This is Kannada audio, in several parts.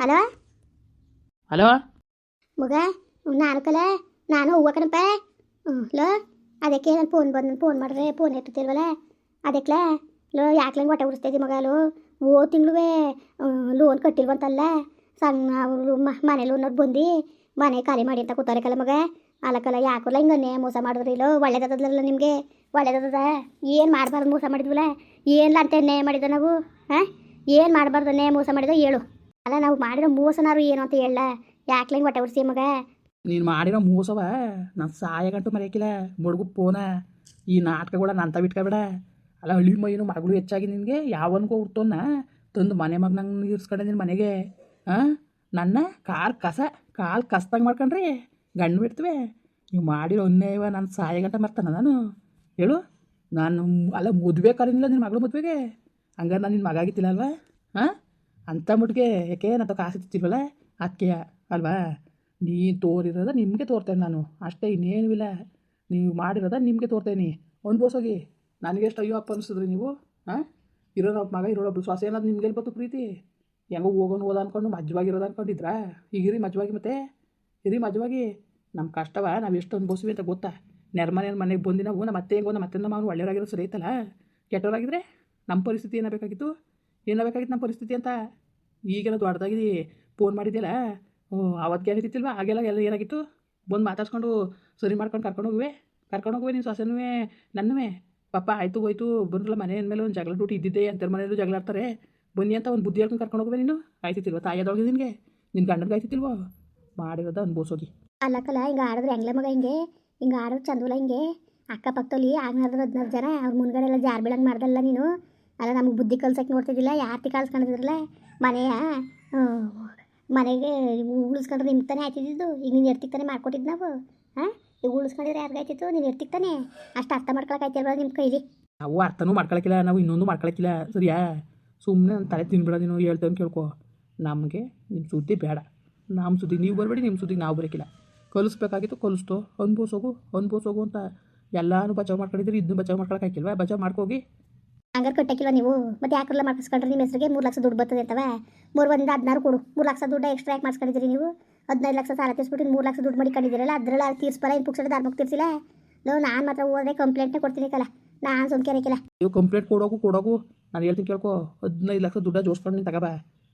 ಹಲೋ? ಹಲೋ? ಮಗ ನಾನು ಕಲ ನಾನು ಹೂವ ಕಣಪ್ಪ ಹ್ಞೂ ಲೋ ಅದಕ್ಕೆ ನಾನು ಫೋನ್ ಬಂದು ಫೋನ್ ಮಾಡಿದ್ರೆ ಫೋನ್ ಎತ್ತುತ್ತಿಲ್ವಲ್ಲ ಅದಕ್ಕೆ ಲೋ ಯಾಕ್ಲಂಗೆ ಹೊಟ್ಟೆ ಉಡಿಸ್ತಾ ಇದ್ದಿ ಮಗ ಲೋ? ಓ ತಿಂಗಳು ಲೋನ್ ಕಟ್ಟಿಲ್ವಂತಲ್ಲ ಸಣ್ಣ ಅವರು ಲೋನ್ ಅವ್ರು ಬಂದು ಮನೆ ಖಾಲಿ ಮಾಡಿ ಅಂತ ಕೂತಾರೆ ಕಲ ಮಗ? ಅಲ್ಲಕಲ್ಲ ಯಾಕಲ್ಲ ಹಿಂಗನ್ನೇ ಮೋಸ ಮಾಡಿದ್ರಿ ಇಲ್ಲೋ ಒಳ್ಳೇದದಲ್ಲ ನಿಮಗೆ? ಒಳ್ಳೇದದ ಏನು ಮಾಡಬಾರ್ದು ಮೋಸ ಮಾಡಿದ್ವಲ್ಲ ಏನಿಲ್ಲ ಅಂತ ನ್ಯಾಯ ಮಾಡಿದ ನಾವು? ಹಾಂ? ಏನು ಮಾಡಬಾರ್ದು ನ್ಯಾಯ ಮೋಸ ಮಾಡಿದ? ಹೇಳು. ಅಲ್ಲ, ನಾವು ಮಾಡಿರೋ ಮೋಸನಾರು ಏನು ಅಂತ ಹೇಳ. ಯಾಕ್ಲಂಗೆ ಹೊಟ್ಟೆ ಉರ್ಸಿ ಮಗ? ನೀನು ಮಾಡಿರೋ ಮೋಸವ ನಾನು ಸಾಯ ಗಂಟು ಮರೆಯಕ್ಕಿಲ್ಲ ಮುಡುಗು ಪೋನ. ಈ ನಾಟಕಗಳ ನಂತ ಬಿಟ್ಕೊಬೇಡ. ಅಲ್ಲ, ಹಳ್ಳಿ ಮೈನು ಮಗಳು ಹೆಚ್ಚಾಗಿ ನಿನಗೆ ಯಾವನ್ಗೋ ಹುಡ್ತೋನ್ನ ತಂದು ಮನೆ ಮಗ ನಂಗೆ ಇರ್ಸ್ಕೊಂಡೆ ನಿನ್ನ ಮನೆಗೆ. ಹಾಂ ನನ್ನ ಕಾಲು ಕಸ, ಕಾಲು ಕಸ್ದಂಗೆ ಮಾಡ್ಕೊಂಡ್ರಿ, ಗಂಡು ಬಿಡ್ತವೆ. ನೀವು ಮಾಡಿರೋ ಅನ್ಯಾಯವ ನಾನು ಸಾಯ ಗಂಟ ಮರ್ತಾನ ನಾನು? ಹೇಳು. ನಾನು ಅಲ್ಲ, ಮದುವೆ ಕರೀನಿಲ್ಲ ನಿನ್ನ ಮಗಳು ಮದುವೆಗೆ. ಹಂಗಾರೆ ನಾನು ನಿನ್ನ ಮಗ ಆಗಿತ್ತಿಲ್ಲ ಅಲ್ವಾ? ಹಾಂ ಅಂಥ ಮುಟ್ಗೆ ಯಾಕೆ ನನ್ನ ಕಾಸು ತಿತ್ತಿಲ್ವಲ್ಲ ಅದಕ್ಕೆ ಅಲ್ವಾ? ನೀನು ತೋರಿರೋದ ನಿಮಗೆ ತೋರ್ತೇನೆ ನಾನು. ಅಷ್ಟೇ ಇನ್ನೇನು ಇಲ್ಲ ನೀವು ಮಾಡಿರೋದ ನಿಮಗೆ ತೋರ್ತೇನೆ. ನನಗೆ ಎಷ್ಟು ಅಯ್ಯೋ ಅಪ್ಪ ಅನಿಸಿದ್ರಿ ನೀವು? ಹಾಂ ಇರೋ ನಮ್ಮ ಮಗ ಇರೋಡೊಬ್ಳು ಶ್ವಾಸ ಏನಾದ್ರು ನಿಮ್ಗೆ ಎಲ್ಲಿ ಪ್ರೀತಿ? ಹೆಂಗೋ ಹೋಗೋನು ಹೋದ ಅಂದ್ಕೊಂಡು ಮಜ್ವಾಗಿರೋದು ಅಂದ್ಕೊಂಡಿದ್ರಾ ಈಗ ಇರಿ ಮಜ್ವಾಗಿ ಮತ್ತೆ. ಇರಿ ಮಜ್ವಾಗಿ. ನಮ್ಮ ಕಷ್ಟವ ನಾವು ಎಷ್ಟು ಅನುಭವಿಸ್ವಿ ಅಂತ ಗೊತ್ತಾ? ನೆರ್ಮನೆಯ ಮನೆಗೆ ಬಂದು ನಾವು ನಮ್ಮ ಅತ್ತೆ ಹೆಂಗೋ ನಮ್ಮ ಅತ್ತೆ ನಮ್ಮ ಒಳ್ಳೆಯವರಾಗಿರೋ ಸರಿ ಐತಲ್ಲ? ಕೆಟ್ಟವರಾಗಿದ್ರೆ ನಮ್ಮ ಪರಿಸ್ಥಿತಿ ಏನಾಗಬೇಕಾಗಿತ್ತು ಏನಾಗಬೇಕಾಗಿತ್ತು ನಮ್ಮ ಪರಿಸ್ಥಿತಿ ಅಂತ? ಈಗೆಲ್ಲ ದೊಡ್ಡದಾಗಿ ಫೋನ್ ಮಾಡಿದ್ದೆಲ್ಲ ಹ್ಞೂ ಅವತ್ತಿಗೆ ಆಗಿತ್ತಿಲ್ವ ಆಗೆಲ್ಲ ಎಲ್ಲ ಏನಾಗಿತ್ತು? ಬಂದು ಮಾತಾಡ್ಸ್ಕೊಂಡು ಸರಿ ಮಾಡ್ಕೊಂಡು ಕರ್ಕೊಂಡು ಹೋಗುವೆ? ಕರ್ಕೊಂಡು ಹೋಗುವೆ ನೀನು ಸೊಸೆನೂ ನನ್ನೂ ಪಾಪ ಆಯಿತು, ಹೋಯ್ತು. ಬಂದ್ರಲ್ಲ ಮನೆ ಅಂದಮೇಲೆ ಒಂದು ಜಗಳ ಡ್ಯೂಟಿ ಇದ್ದಿದ್ದೆ. ಅಂತಾರೆ ಮನೆಯಲ್ಲೂ ಜಗಳ ಆಡ್ತಾರೆ. ಬನ್ನಿ ಅಂತ ಒಂದು ಬುದ್ಧಿ ಹೇಳ್ಕೊಂಡು ಕರ್ಕೊಂಡು ಹೋಗುವೆ ನೀನು? ಆಯ್ತಿತ್ತಿಲ್ವ? ತಾಯಿಯದೊಳಗೆ ನಿನಗೆ? ನಿನ್ನ ಗಂಡನಿಗೆ ಆಯ್ತಿತ್ತಿಲ್ವೋ? ಮಾಡಿರೋದ ಅನ್ಬೋಸೋಗಿ ಅಲ್ಲಕ್ಕಲ್ಲ ಹಿಂಗೆ ಆಡಿದ್ರೆ ಹೆಂಗ್ಲೆ ಮಗ ಹಿಂಗೆ? ಹಿಂಗೆ ಆಡೋದು ಚಂದಲ್ಲ ಹಿಂಗೆ? ಅಕ್ಕಪಕ್ಕದಲ್ಲಿ ಆಗ್ನಾದ್ರು ಹದಿನಾರು ಜನ, ಅವ್ರ ಮುಂದ್ಗಡೆ ಎಲ್ಲ ಜಾರ್ ಬೀಳಂಗೆ ಮಾಡ್ದಲ್ಲ ನೀನು? ಅಲ್ಲ ನಮಗೆ ಬುದ್ಧಿ ಕಲ್ಸಕ್ಕೆ ನೋಡ್ತಿದ್ದಿಲ್ಲ, ಯಾರ್ತಿ ಕಲ್ಸ್ಕೊಂಡಿದ್ರಲ್ಲ ಮನೆಯ ಮನೆಗೆ ಉಳಿಸ್ಕೊಂಡ್ರೆ ನಿಮ್ಗೆ ತಾನೇ ಆಯ್ತಿದ್ದು? ಈಗ ನೀನು ಎರ್ತಿಗೆ ತಾನೇ ಮಾಡ್ಕೊಟ್ಟಿದ್ದು ನಾವು? ಹಾಂ? ಈಗ ಉಳಿಸ್ಕೊಂಡಿದ್ರೆ ಯಾರಿಗಾಯ್ತಿತ್ತು ನೀನು ಎರ್ತಿಗೆ ತಾನೇ? ಅಷ್ಟು ಅರ್ಥ ಮಾಡ್ಕೊಳಕ್ಕೆ ಆಯ್ತಿಲ್ವ ನಿಮ್ಮ ಕೈಲಿ? ನಾವು ಅರ್ಥನೂ ಮಾಡ್ಕೊಳಕ್ಕಿಲ್ಲ ನಾವು ಇನ್ನೊಂದು ಮಾಡ್ಕೊಳಕ್ಕಿಲ್ಲ ಸರಿಯಾ? ಸುಮ್ಮನೆ ತಲೆ ತಿನ್ಬಿಡೋದು ನೀನು, ಹೇಳ್ತೇವೆ ಕೇಳ್ಕೊ. ನಮಗೆ ನಿಮ್ಮ ಸುದ್ದಿ ಬೇಡ. ನಮ್ಮ ಸುದ್ದಿ, ನೀವು ಬರಬೇಡಿ ನಿಮ್ಮ ಸುದ್ದಿಗೆ ನಾವು ಬರೋಕ್ಕಿಲ್ಲ ಕಲಿಸ್ಬೇಕಾಗಿತ್ತು, ಕಲಿಸ್ತು. ಅನ್ಭವಿಸೋಗು ಅನ್ಭವಿಸೋಗು ಅಂತ ಎಲ್ಲಾನು ಬಚಾವ್ ಮಾಡ್ಕೊಂಡಿದ್ರೆ ಇದನ್ನು ಬಚಾವ್ ಮಾಡ್ಕೊಳಕ್ಕೆ ಹಾಕಿಲ್ವಾ ಬಚಾವ್ ಮಾಡ್ಕೋಗಿ. ಹಂಗಾರೆ ಕಟ್ಟಕ್ಕಿಲ್ಲ ನೀವು? ಮತ್ತೆ ಯಾಕಲ್ಲ ಮಾಡ್ಸ್ಕೊಂಡ್ರೆ ನಿಮ್ಮ ಹೆಸರಿಗೆ ಮೂರು ಲಕ್ಷ ದುಡ್ಡು ಬರ್ತದೆ ಅಂತವ? ಮೂರು ಒಂದಿಂದ ಹದಿನಾರು ಕೊಡು. ಮೂರು ಲಕ್ಷ ದುಡ್ಡು ಎಕ್ಸ್ಟ್ರಾ ಯಾಕೆ ಮಾಡ್ಸ್ಕೊಂಡಿದ್ದೀರಿ ನೀವು? ಹದಿನೈದು ಲಕ್ಷ ಸಾಲ ತೀರಿಸ್ಬಿಟ್ಟು ಮೂರು ಲಕ್ಷ ದುಡ್ಡು ಮಾಡಿ ಮಡಿಕೊಂಡಿದ್ದೀರಲ್ಲ ಅದ್ರಲ್ಲಿ ತೀರ್ಸ್ಬಲ್ಲ ಇನ್ನು ಪುಕ್ಸಡೆ ದಾರ್ಮಕ್ ತೀರ್ಸಿಲ್ಲ? ಲೋ ನಾನು ಮಾತ್ರ ಹೋದ್ರೆ ಕಂಪ್ಲೇಂಟ್ನೇ ಕೊಡ್ತೀನಿ ಕಲ. ನಾನು ಸುಮ್ಕೆರಕ್ಕಿಲ್ಲ ನೀವು ಕಂಪ್ಲೇಂಟ್ ಕೊಡೋಕು ಕೊಡೋಕು ನಾನು ಹೇಳ್ತೀನಿ ಕೇಳ್ಕೊ ಹದಿನೈದು ಲಕ್ಷ ದುಡ್ಡು ಜೋಡಿಸ್ಕೊಂಡು ನೀನು ತಗೋಬಾ.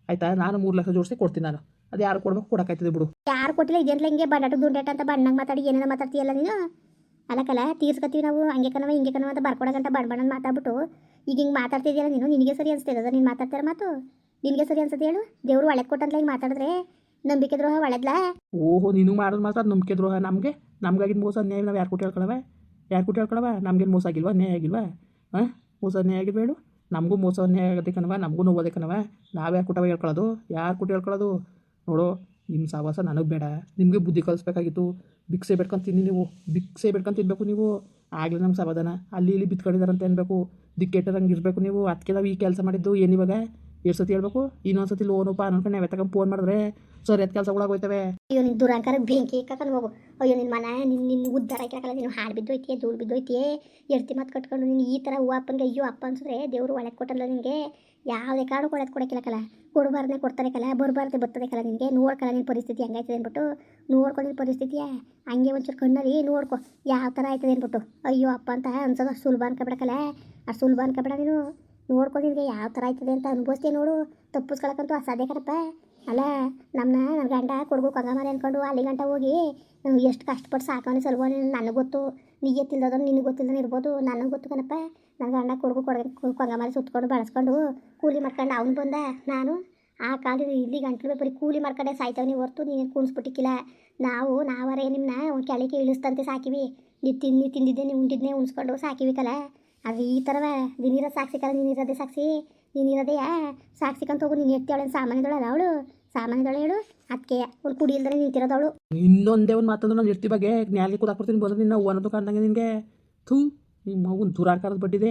ಆಯ್ತಾ? ನಾನು ಮೂರು ಲಕ್ಷ ಜೋಡಿಸಿ ಕೊಡ್ತೀನಿ ನಾನು. ಅದು ಯಾರು ಕೊಡ್ಬೇಕು ಕೊಡೋಕ್ಕಾಯ್ತದೆ ಬಿಡು. ಯಾರು ಕೊಟ್ಟಿಲ್ಲ? ಇದೆಲ್ಲ ಹಿಂಗೆ ಬಂಡಾಟ ದುಂಡಾಟ ಅಂತ ಬಣ್ಣಂಗೆ ಮಾತಾಡಿ ಏನೇನೋ ಮಾತಾಡ್ತೀಯಲ್ಲ ನೀನು? ಅಲ್ಲಕಲ್ಲ ತೀರ್ಸ್ಕೊತೀವಿ ನಾವು. ಹಂಗೆ ಕಣವ ಹಿಂಗೆ ಕಣವ ಅಂತ ಬರ್ಕೊಡಕಂತ ಬಣ್ಣ ಮಾತಾಡ್ಬಿಟ್ಟು, ಈಗ ಹಿಂಗೆ ಮಾತಾಡ್ತಿದ್ದೀಯಲ್ಲ ನೀನು? ನಿನಗೆ ಸರಿ ಅನಿಸ್ತಿರೋದ ನೀನು ಮಾತಾಡ್ತಾರ ಮಾತು? ನಿನಗೆ ಸರಿ ಅನ್ಸುತ್ತೆ ಹೇಳು? ದೇವರು ಒಳಗೆ ಕೊಟ್ಟಂತ ಹಿಂಗೆ ಮಾತಾಡಿದ್ರೆ? ನಂಬಿಕೆ ದ್ರೋಹ ಒಳಗ್ಲಾ? ಓಹೋ, ನೀನು ಮಾಡೋದು ಮಾತ್ರ ನಂಬಿಕೆ ದ್ರೋಹ ನಮಗೆ? ನಮ್ಗಾಗಿದ್ದು ಮೋಸ ಅನ್ಯಾಯ ನಾವು ಯಾರು ಕೊಟ್ಟು ಹೇಳ್ಕೊಳವ ಯಾರು ಕೊಟ್ಟು ಹೇಳ್ಕೊಳವ ನಮ್ಗೇನು ಮೋಸ ಆಗಿಲ್ವಾ? ಅನ್ಯಾಯ ಆಗಿಲ್ವಾ? ಹಾಂ? ಮೋಸ ಅನ್ಯಾಯ ಆಗಿರ್ಬೇಡು ನಮಗೂ ಮೋಸ ಅನ್ಯಾಯ ಆಗದೆ ಕಣವ ನಮಗೂ ನೋವೋದೆ ಕಣವ ನಾವು ಯಾರು ಕೊಟ್ಟವ ಹೇಳ್ಕೊಳ್ಳೋದು ಯಾರು ಕೊಟ್ಟು ಹೇಳ್ಕೊಳ್ಳೋದು ನೋಡು ನಿಮ್ಮ ಸಹವಾಸ ನನಗೆ ಬೇಡ. ನಿಮಗೆ ಬುದ್ಧಿ ಕಲಿಸ್ಬೇಕಾಗಿತ್ತು. ಭಿಕ್ಷೆ ಬೇಡ್ಕೊಂಡು ತಿನ್ನಿ ನೀವು. ಭಿಕ್ಷೆ ಬೇಡ್ಕೊಂಡು ತಿನ್ನಬೇಕು ನೀವು. ಆಗಲೇ ನಮ್ಗೆ ಸಮಾಧಾನ ಅಲ್ಲಿ ಇಲ್ಲಿ ಬಿತ್ಕೊಂಡಿದಾರಂತ ಅನ್ಬೇಕು. ದಿಕ್ಕೆಟ್ಟರಂಗೆ ಇರಬೇಕು ನೀವು. ಅದಕ್ಕೆ ಈ ಕೆಲಸ ಮಾಡಿದ್ದು ಏನಿವಾಗ ಎರಡು ಸತಿ ಹೇಳ್ಬೇಕು? ಇನ್ನೊಂದು ಸತಿ ಲೋನು ಅನ್ಕೊಂಡು ನಾವು ತಗೊಂಡು ಫೋನ್ ಮಾಡಿದ್ರೆ ಸರಿ ಅದು ಕೆಲಸ ಹೋಗ್ತವೆ ಅಯ್ಯೋ ನಿನ್ನ ದುರಂಕಾರ ಬೆಂಕಿ ಕರ್ಕೊಂಡು ಹೋಗು. ಅಯ್ಯೋ ನಿನ್ನ ಮನ ನಿನ್ನ ನಿನ್ನ ಉದ್ದಾರ ಹಾಕಲ್ಲ ನೀನು ಹಾಳು ಬಿದ್ದೋಯ್ತಿಯೇ, ಧೂಳು ಬಿದ್ದೋಯ್ತಿಯೇ? ಎರ್ತಿ ಮಾತು ಕಟ್ಕೊಂಡು ನೀನು ಈ ಥರ ಹೂವು ಅಪ್ಪನಿಗೆ, ಅಯ್ಯೋ, ಅಪ್ಪ ಅನ್ಸಿದ್ರೆ ದೇವರು ಒಳಗೆ ಕೊಟ್ಟಲ್ಲ ನಿನಗೆ ಯಾವುದೇ ಕಾರಣಕ್ಕೂ ಒಳಗೆ ಕೊಡೋಕ್ಕಿಲ್ಲ ಕಲ ಕೊಡಬಾರ್ದೇ ಕೊಡ್ತಾರೆ ಕಲ, ಬರಬಾರ್ದೆ ಬರ್ತದೆ ಕಲ ನಿನಗೆ. ನೋಡ್ಕಲ್ಲ ನಿನ್ನ ಪರಿಸ್ಥಿತಿ ಹೆಂಗಾಯ್ತದೆ ಅಂದ್ಬಿಟ್ಟು, ನೋಡ್ಕೊ ನಿನ್ನ ಪರಿಸ್ಥಿತಿಯ. ಹಂಗೆ ಒಂಚೂರು ಕಣ್ಣಲ್ಲಿ ನೋಡ್ಕೊ, ಯಾವ ಥರ ಆಯ್ತದೆ ಅಂದ್ಬಿಟ್ಟು. ಅಯ್ಯೋ ಅಪ್ಪ ಅಂತ ಅನ್ಸೋದು ಸುಲಭ ಅನ್ಕೊಬೇಡಕಲ್ಲ ಅಷ್ಟು ಸುಲಭ ಅನ್ಕೊಬೇಡ ನೀನು. ನೋಡ್ಕೊ ನಿನಗೆ ಯಾವ ಥರ ಆಯ್ತದೆ ಅಂತ ಅನುಭವಿಸ್ತೀಯ ನೋಡು. ತಪ್ಪಿಸ್ಕೊಳಕ್ಕಂತೂ ಅಸಾಧ್ಯ ಕಣಪ್ಪ. ಅಲ್ಲ ನಮ್ಮನ್ನ ನನ್ನ ಗಂಡ ಕೊಡ್ಗು ಕಂಗಮಾರಿ ಅಂದ್ಕೊಂಡು ಅಲ್ಲಿ ಗಂಟ ಹೋಗಿ ಎಷ್ಟು ಕಷ್ಟಪಟ್ಟು ಸಾಕವನೇ ಸಲುವ ನನಗೆ ಗೊತ್ತು. ನೀ ಎತ್ತಿಲ್ದದ ನಿನಗೆ ಗೊತ್ತಿಲ್ಲದೇ ಇರ್ಬೋದು, ನನಗೆ ಗೊತ್ತು ಕಣಪ್ಪ. ನನ್ನ ಗಂಡ ಕೊಡಗು ಕೊಂಗ ಮಾಡಿ ಸುತ್ಕೊಂಡು ಬಳಸ್ಕೊಂಡು ಕೂಲಿ ಮಾಡ್ಕೊಂಡು ಅವ್ನು ಬಂದ. ನಾನು ಆ ಕಾಲದ ಇಲ್ಲಿ ಗಂಟ್ಲು ಬರೀ ಕೂಲಿ ಮಾಡ್ಕೊಂಡೆ ಸಾಯ್ತವನಿ ಹೊರ್ತು ನೀನು ಕುಣಿಸ್ಬಿಟ್ಟಿಕ್ಕಿಲ್ಲ. ನಾವು, ನಾವರೇ ನಿಮ್ಮನ್ನ ಒಂದು ಕೆಳಗೆ ಇಳಿಸ್ತಂತೆ ಸಾಕಿವಿ. ನೀವು ತಿನ್ನಿ ತಿಂದಿದ್ದೆ, ನೀವು ಉಂಟಿದ್ದೆ ಉಣಿಸ್ಕೊಂಡು ಸಾಕಿವಿ ಕಲ ಅದು ಈ ಥರವ ನೀನಿರೋ ಸಾಕ್ಷಿ ಕಲ ನೀನಿರೋದೇ ಸಾಕ್ಷಿ. ನೀನಿರೋದೇ ಸಾಕ್ಷಿಕಂತ ಹೋಗು, ನೀನು ಎತ್ತಾಳೆ ಸಾಮಾನ್ಯದೊಳಲ್ಲ ಅವಳು? ಸಾಮಾನ್ಯದೊಳ ಹೇಳು? ಅದಕ್ಕೆ ಅವ್ಳು ಕುಡಿ ಇಲ್ದರೆ ನಿಂತಿರೋದವಳು ಇನ್ನೊಂದೇ ಒಂದು ಮಾತಂದ್ರೆ ನಾನು ಇರ್ತಿ ಬಗ್ಗೆ ನ್ಯಾಲಿ ಕೂದಾಕ್ಬಿಡ್ತೀನಿ ಬಂದ್ರೆ ನಿನ್ನ ಅನ್ನೋದು ಕಂಡಂಗೆ ನಿನಗೆ. ಥೂ. ನಿಮ್ಮ ಮಗನ ದುರಾಕಾರದ ಬಡ್ಡಿದೆ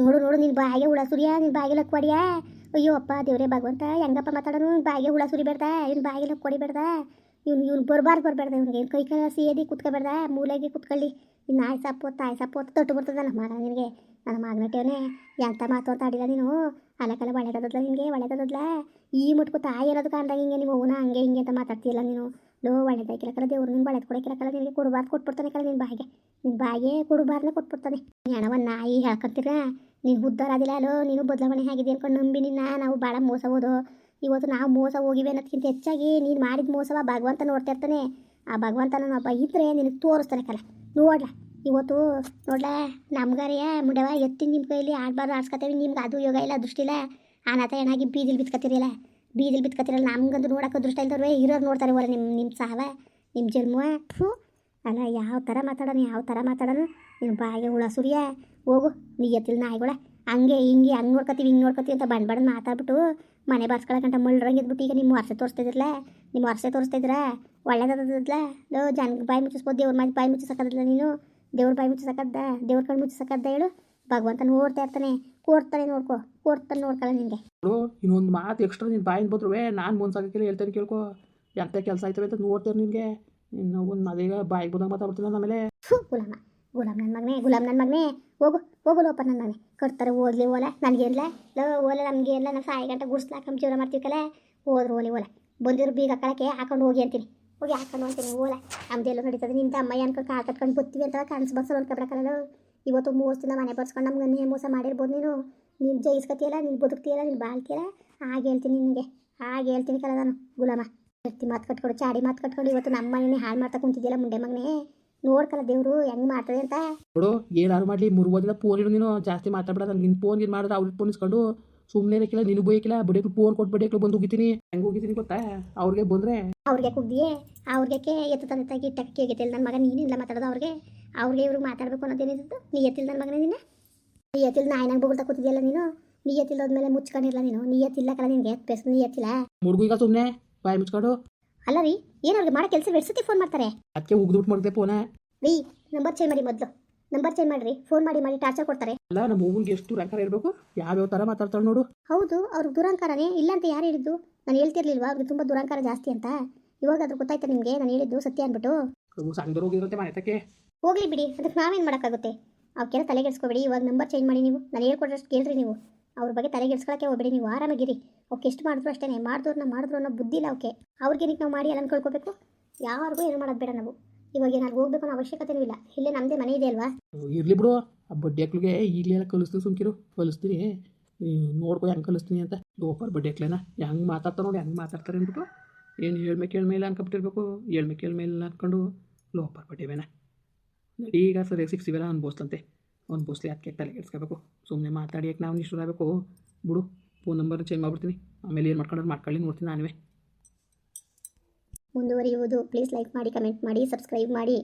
ನೋಡು ನೋಡು ನಿನ್ನ ಬಾಯಿಗೆ ಹುಳ ಸುರಿಯ ನಿನ್ನ ಬಾಯಿಗೆ ಕೊಡಿಯ ಅಯ್ಯೋ ಅಪ್ಪ, ದೇವರೇ ಭಗವಂತ, ಹೆಂಗಪ್ಪ ಮಾತಾಡೋನು? ನಿನ್ನ ಬಾಯಿಗೆ ಹುಳ ಸುರಿಬೇಡ್ದ? ಇವ್ನ ಬಾಯಿಗೆ ಲಕ್ವಾಡಿ ಬೇಡ್ದ ಇವ್ನು ಇವ್ನು ಬರಬಾರ್ದು ಬರಬೇಡ್ದ ಇವ್ನಿಗೆ? ಕೈ ಕೈ ಸೇದಿ ಕುತ್ಕೋಬೇಡ್ದ? ಮೂಲೆಗೆ ಕುತ್ಕೊಳ್ಳಿ. ಇನ್ನು ನಾಯಿ ಸಪ್ಪು ತಾಯಿ ಸಪ್ಪು ತೊಟ್ಟು ತಟ್ಟು ಬರ್ತದಲ್ಲ ಮಗ ನಿನಗೆ. ನನ್ನ ಮಗನಟ್ಟೇವನೇ ಎಂಥ ಮಾತು ಅಂತ ಆಡಿಲ್ಲ ನೀನು? ಅಲಕಲ್ಲ ಒಳ್ಳೆದದಲ್ಲ ನಿನಗೆ ಒಳ್ಳೆದದಲ್ಲ ಈ ಮುಟ್ಕು ತಾಯಿ ಇರೋದು ಕಾಣ್ದಾಗ ಹಿಂಗೆ ನೀವು ಹೂನ ಹಂಗೆ, ಹಿಂಗೆ ಅಂತ ಮಾತಾಡ್ತಿಲ್ಲ ನೀನು? ಲೋ ಒಳ್ಳೇದಾಕಿರಕಲ್ಲ ದೇವ್ರು ಒಳ್ಳೆದ ಒಳ್ಳೇದು ಕಲ ನಿನಗೆ ಕೊಡಬಾರ್ದು ಕೊಟ್ಬಿಡ್ತಾನೆ ಕಲ ನಿನ್ ಬಾಯಿಗೆ. ನಿನ್ ಬಾಯಿಗೆ ಕೊಡಬಾರ್ದೇ ಕೊಟ್ಬಿಡ್ತಾನೆ. ಹೆಣವನ್ನ ನಾಯಿ ಹೇಳ್ಕೊಂತೀರ? ನೀನು ಉದ್ಧಾರ ಲೋ ನೀನು ಬದಲಾವಣೆ ಆಗಿದೆ ಅನ್ಕೊಂಡು ನಂಬಿ ನಿನ್ನ ನಾವು ಭಾಳ ಮೋಸ ಹೋದು. ಇವತ್ತು ನಾವು ಮೋಸ ಹೋಗಿವೆ ಅನ್ನೋದಕ್ಕಿಂತ ಹೆಚ್ಚಾಗಿ ನೀನು ಮಾಡಿದ ಮೋಸವ ಭಗವಂತ ನೋಡ್ತಾ ಇರ್ತಾನೆ. ಆ ಭಗವಂತನ ಒಬ್ಬ ಇದ್ರೆ ನಿನಗೆ ತೋರಿಸ್ತಾನೆ ಕಲ ನೋಡ್ಲ, ಇವತ್ತು ನೋಡ್ಲ ನಮ್ಗಾರಿಯ ಮುಡವ ಎತ್ತಿನ ನಿಮ್ಮ ಕೈಲಿ ಆಡ್ಬಾರ್ದು ಆಡ್ಸ್ಕೊತೇವೆ ನಿಮ್ಗೆ ಅದು ಯೋಗ ಇಲ್ಲ ದೃಷ್ಟಿಲ್ಲ ಆ ನಾತ ಏನಾಗಿ ಬೀದಿಲ್ ಬಿತ್ಕತ್ತಿರಲ್ಲ ಬೀದಿಲ್ ಬಿತ್ಕತ್ತಿರಲ್ಲ ನಮ್ಗಂದು ನೋಡೋಕೆ ಅದೃಷ್ಟ ಇಲ್ದವ್ರೆ ಇರೋರು ನೋಡ್ತಾರೆ ಹೊರ ನಿಮ್ಮ ನಿಮ್ಮ ಸಾವ ನಿಮ್ಮ ಜನ್ಮ. ಥು. ಅಲ್ಲ, ಯಾವ ಥರ ಮಾತಾಡೋನು, ಯಾವ ಥರ ಮಾತಾಡೋನು? ನೀನು ಬಾಯಿಗೆ ಹುಳ ಸುರಿಯ. ಹೋಗು, ನೀ ಎತ್ತಿಲ್ಲ ನಾಯಿಗಳ ಹಂಗೆ, ಹಿಂಗೆ, ಹಂಗೆ ನೋಡ್ಕೊತೀವಿ ಹಿಂಗೆ ನೋಡ್ಕೊತೀವಿ ಅಂತ ಬಣ್ಣ ಬಣ್ಣ ಮಾತಾಡ್ಬಿಟ್ಟು ಮನೆ ಬಾರ್ಸ್ಕೊಳಕಂಟ ಮುಳ್ಳರಂಗೆ ಇದ್ಬಿಟ್ಟು ಈಗ ನಿಮ್ಮ ವರ್ಷ ತೋರಿಸ್ತಿದ್ರಲ್ಲ ನಿಮ್ಮ ವರ್ಷ ತೋರಿಸ್ತಿದ್ರ? ಒಳ್ಳೇದದಲ್ಲ ಲೋ ಜನ ಬಾಯಿ ಮುಚ್ಚಿಸ್ಬೋದು, ದೇವ್ರ ಮಾಡಿ ಬಾಯಿ ಮುಚ್ಚಿಸಕ್ಕದಲ್ಲ ನೀನು? ದೇವ್ರ ಬಾಯಿ ಮುಚ್ಚಿಸಕ್ಕದ್ದ ದೇವ್ರ ಕಣ್ಣು ಮುಚ್ಚಿಸಕ್ಕದ್ದ ಹೇಳು? ಭಗವಂತ ನೋಡ್ತಾ ಇರ್ತಾನೆ. ಕೊಡ್ತಾನೆ ನೋಡ್ಕೊ ಕೊಡ್ತಾನೆ ನೋಡ್ಕೊಳ್ಳ ನಿಂಗೆ ನೋಡು ಇನ್ನೊಂದು ಮಾತು ಎಕ್ಸ್ಟ್ರಾ ನಿನ್ನ ಬಾಯಿಂದ ಬಂದ್ರುವೆ ನಾನು ಮುನ್ಸಾಕಿಲ್ಲ ಹೇಳ್ತೇನೆ ಕೇಳ್ಕೊ. ಎಂಥ ಕೆಲಸ ಆಯ್ತವೆ ಅಂತ ನೋಡ್ತೇನೆ ನಿನಗೆ. ಇನ್ನು ಒಂದು ಮದುವೆಗೆ ಬಾಯಿಗೆ ಬಂದಾಗ ಮಾತಾಡ್ತೀನಿ ಆಮೇಲೆ. ಗುಲಾಮ ಗುಲಾಮ್ ನನ್ನ ಮಗನೇ ಗುಲಾಮ್ ನನ್ನ ಮಗನೇ. ಹೋಗು ಹೋಗು ಲೋಪ ನನ್ನ ಮಗನೇ. ಕೊಡ್ತಾರೆ ಓದ್ಲಿ ಓಲ ನನಗೇನ್ಲ ಲೋ ಓಲ ನಮಗೆ ಇರಲ ನಾನು ಸಾಯಿ ಗಂಟೆ ಗುಡಿಸ್ಲಾಕಂಬ ಜೀವನ ಮಾಡ್ತೀವಿ ಕಲೆ. ಹೋದ್ರು ಓಲಿ ಓಲ. ಬಂದಿರು ಬೀಗ ಕಳಕ್ಕೆ ಹಾಕೊಂಡು ಹೋಗಿ ಅಂತೀನಿ. ಹೋಗಿ ಹಾಕೊಂಡು ಅಂತೀನಿ ಓಲ. ನಮ್ದೆಲ್ಲೋ ನಡೀತದೆ ನಿಂತ ಅಮ್ಮಯ್ಯ ಅನ್ಕೊಂಡು ಕಾಲ್ ಕಟ್ಕೊಂಡು ಬತ್ತೀವಿ ಅಂತ ಕನ್ಸು ಬಸ್ಸಲ್ಲಿ ಅನ್ಕೊಬಿಡಕ್ಕಲ್ಲ ಇವತ್ತು ಮೋಸದಿಂದ ಮನೆ ಬರ್ಸ್ಕೊಂಡು ನಮ್ಗೆ ನೀನು ಮೋಸ ಮಾಡಿರ್ಬೋದು ನೀನು. ನೀನು ಜಯಿಸ್ಕೊತೀಯಲ್ಲ ನೀನು ಬದುಕ್ತೀಯಲ್ಲ ನೀನು ಬಾಳ್ತೀಯಲ್ಲ. ಹಾಗೆ ಹೇಳ್ತೀನಿ ನಿನಗೆ. ಹಾಗೆ ಹೇಳ್ತೀನಿ ಕಲ ನಾನು. ಗುಲಾಮ ಗಟ್ಟಿ ಮಾತು ಕಟ್ಕೊಂಡು ಚಾಡಿ ಮಾತು ಕಟ್ಕೊಂಡು. ಇವತ್ತು ನಮ್ಮ ಮನೇನೆ ಹಾಳು ಮಾಡ್ತಾ ಕುಂತಿದ್ದೀಯಲ್ಲ ಮುಂಡೆ ಮಗನೇ. ನೋಡ್ಕಲ್ಲ ದೇವರು ಹೆಂಗ್ ಮಾಡ್ತದೆ ಅಂತ. ನೋಡು ಏನಾರು ಮಾಡಲಿ ಮುರುಗೋದಿಲ್ಲ ಫೋನ್ ಇಡು ನೀನು. ಜಾಸ್ತಿ ಮಾತಾಡ್ಬೇಡ ನಿನ್ನ ಫೋನ್ ಇದು ಮಾಡಿದ್ರೆ ಅವ್ರಿಗೆ ಫೋನ್ ಇಸ್ಕೊಂಡು ಸುಮ್ಮನೆ ಇರಕ್ಕಿಲ್ಲ ನಿನಗೆ ಬೈಕಿಲ್ಲ ಬಡಿಯಕ್ಕೆ ಫೋನ್ ಕೊಟ್ಟು ಬಡಿಯಕ್ಕೆ ಬಂದು ಹೋಗಿದ್ದೀನಿ ಹೆಂಗೆ ಹೋಗಿದ್ದೀನಿ ಗೊತ್ತಾ? ಅವ್ರಿಗೆ ಬಂದರೆ. ಅವ್ರಿಗೆ ಕುಗ್ದಿಯೇ? ಅವ್ರಿಗೆ ಎತ್ತ ತಂದೆ ತಾಗಿ ಇಟ್ಟಕ್ಕೆ ಆಗಿದ್ದಿಲ್ಲ ನನ್ನ ಮಗ ನೀನಿಲ್ಲ ಮಾತಾಡೋದು ಅವ್ರಿಗೆ. ಅವ್ರಿಗೆ ಇವ್ರಿಗೆ ಮಾತಾಡಬೇಕು ಅನ್ನೋದೇನಿದ್ದು ನೀ ಎತ್ತಿಲ್ ನನ್ನ ಮಗನೇ ನಿನ್ನ? ನೀ ಎತ್ತಿಲ್ಲ ನಾಯಿನಾಗ ಬೊಗಳ್ತಾ ಕೂತಿದ್ಯಲ್ಲ ನೀನು? ನೀ ಎತ್ತಿಲ್ಲೋದ್ಮೇಲೆ ಮುಚ್ಕೊಂಡಿರಲ್ಲ ನೀನು? ನೀ ಎತ್ತಿಲ್ಲ ಕಲ ನಿನಗೆ? ಎತ್ಬೇಕು ನೀ ಎತ್ತಿಲ್ಲ? ಮುರುಗು ಈಗ ಸುಮ್ಮನೆ ಬಾಯಿ ಮುಚ್ಕೊಂಡು. ಅಲ್ಲ ರೀ ಏನು ಅವ್ರಿಗೆ ಮಾಡೋ ಕೆಲಸ ಬೆಡ್ಸತಿ ಫೋನ್ ಮಾಡ್ತಾರೆ? ಅದಕ್ಕೆ ಉಗ್ದುಬಿಟ್ಟು ಮಾಡಿದೆ ಫೋನ ರೀ ನಂಬರ್ ಚೇಂಜ್ ಮಾಡಿ ಮೊದಲು. ನಂಬರ್ ಚೇಂಜ್ ಮಾಡ್ರಿ ಫೋನ್ ಮಾಡಿ ಮಾಡಿ ಟಾರ್ಚರ್ ಕೊಡ್ತಾರೆ. ಅಲ್ಲ ನಮ್ಮ ಹೂವಿಗೆ ಎಷ್ಟು ರಂಕಾರ ಇರಬೇಕು? ಯಾವ್ಯಾವ ಥರ ಮಾತಾಡ್ತಾಳೆ ನೋಡು. ಹೌದು ಅವ್ರಿಗೆ ದುರಂಕಾರನೇ? ಇಲ್ಲ ಅಂತ ಯಾರು ಹೇಳಿದ್ದು? ನಾನು ಹೇಳ್ತಿರ್ಲಿಲ್ವಾ? ಅವ್ರಿಗೆ ತುಂಬ ದುರಂಕಾರ ಜಾಸ್ತಿ ಅಂತ? ಇವಾಗ ಅದ್ರ ಗೊತ್ತಾಯ್ತಾ ನಿಮಗೆ? ನಾನು ಹೇಳಿದ್ದು ಸತ್ಯ ಅಂದ್ಬಿಟ್ಟು? ಸಣ್ಣ ಹೋಗಿದ್ರಂತೆ ಮನೆ ಹೋಗ್ಲಿ ಬಿಡಿ, ಅದಕ್ಕೆ ನಾವೇನು ಮಾಡೋಕ್ಕಾಗುತ್ತೆ? ಅವಕ್ಕೆಲ್ಲ ತಲೆಗೆಡ್ಸ್ಕೊಬೇಡಿ ಇವಾಗ ನಂಬರ್ ಚೇಂಜ್ ಮಾಡಿ ನೀವು, ನಾನು ಹೇಳ್ಕೊಟ್ರಷ್ಟು ಕೇಳ್ರಿ ನೀವು. ಅವ್ರ ಬಗ್ಗೆ ತಲೆಗೆಡ್ಸ್ಕೊಳಕ್ಕೆ ಹೋಗ್ಬೇಡಿ, ನೀವು ಆರಾಮಾಗಿರಿ. ಓಕೆ ಎಷ್ಟು ಮಾಡಿದ್ರು ಅಷ್ಟೇ ನಾ ಮಾಡಿದ್ರು ಅನ್ನೋ ಬುದ್ಧಿ ಇಲ್ಲ ಅವಕ್ಕೆ ಅವ್ರಿಗೇನಕ್ಕೆ ನಾವು ಮಾಡಿ ಎಲ್ಲ ಅನ್ಕೊಳ್ಕೋಬೇಕು ಯಾರಿಗೂ ಏನು ಮಾಡೋದು ಬೇಡ ನಾವು. ಇವಾಗ ಏನಾದ್ರು ಹೋಗ್ಬೇಕು ಅನ್ನೋ ಅವಶ್ಯಕತೆನೂ ಇಲ್ಲ. ಇಲ್ಲೇ ನಮ್ದೇ ಮನೆ ಇದೆ ಅಲ್ವಾ? ಇರಲಿ ಬಿಡು. ಆ ಬಡ್ಡಿ ಹಾಕ್ಲಿಗೆ ಈಗಲೇ ಎಲ್ಲ ಕಲಿಸ್ತೀನಿ ಸುಮ್ಕಿರು, ಕಲಿಸ್ತೀನಿ. ನೋಡ್ಕೋ ಹೆಂಗೆ ಕಲಿಸ್ತೀನಿ ಅಂತ. ಲೋಪರ್ ಬಡ್ಡಿ ಹಕ್ಲೇನ ಹೆಂಗೆ ಮಾತಾಡ್ತಾರೆ ನೋಡಿ, ಹೆಂಗೆ ಮಾತಾಡ್ತಾರೆ ಅಂದ್ಬಿಟ್ಟು ಏನು ಹೇಳ್ಮೆ ಕೇಳ್ಮೇಲೆ ಅನ್ಕೊಬಿಟ್ಟಿರ್ಬೇಕು. ಹೇಳ್ಮೆ ಕೇಳ್ಮೇಲೆ ಅನ್ಕೊಂಡು ಲೋಪರ್ ಬಡ್ಡಿ ಬೇನ ಈಗ ಸರಿ ಬೋಸ್ಲಂತೆ ಅವ್ನು ಬೋಸ್ಲಿ ಅದಕ್ಕೆ ತಲೆ ಕೆಡ್ಸ್ಕೋಬೇಕು ಸುಮ್ಮನೆ ಮಾತಾಡಿ ಯಾಕೆ ನಾವು ನಿಷ್ಠರಾಗಬೇಕು ಬಿಡು ಫೋನ್ ನಂಬರ್ ಚೇಂಜ್ ಮಾಡ್ಬಿಡ್ತೀನಿ ಆಮೇಲೆ ಏನು ಮಾಡ್ಕೊಂಡು ಮಾಡ್ಕೊಳ್ಳಿ ನೋಡ್ತೀನಿ ನಾನುವೇ ಮುಂದುವರಿಯುವುದು ಪ್ಲೀಸ್ ಲೈಕ್ ಮಾಡಿ ಕಮೆಂಟ್ ಮಾಡಿ ಸಬ್ಸ್ಕ್ರೈಬ್ ಮಾಡಿ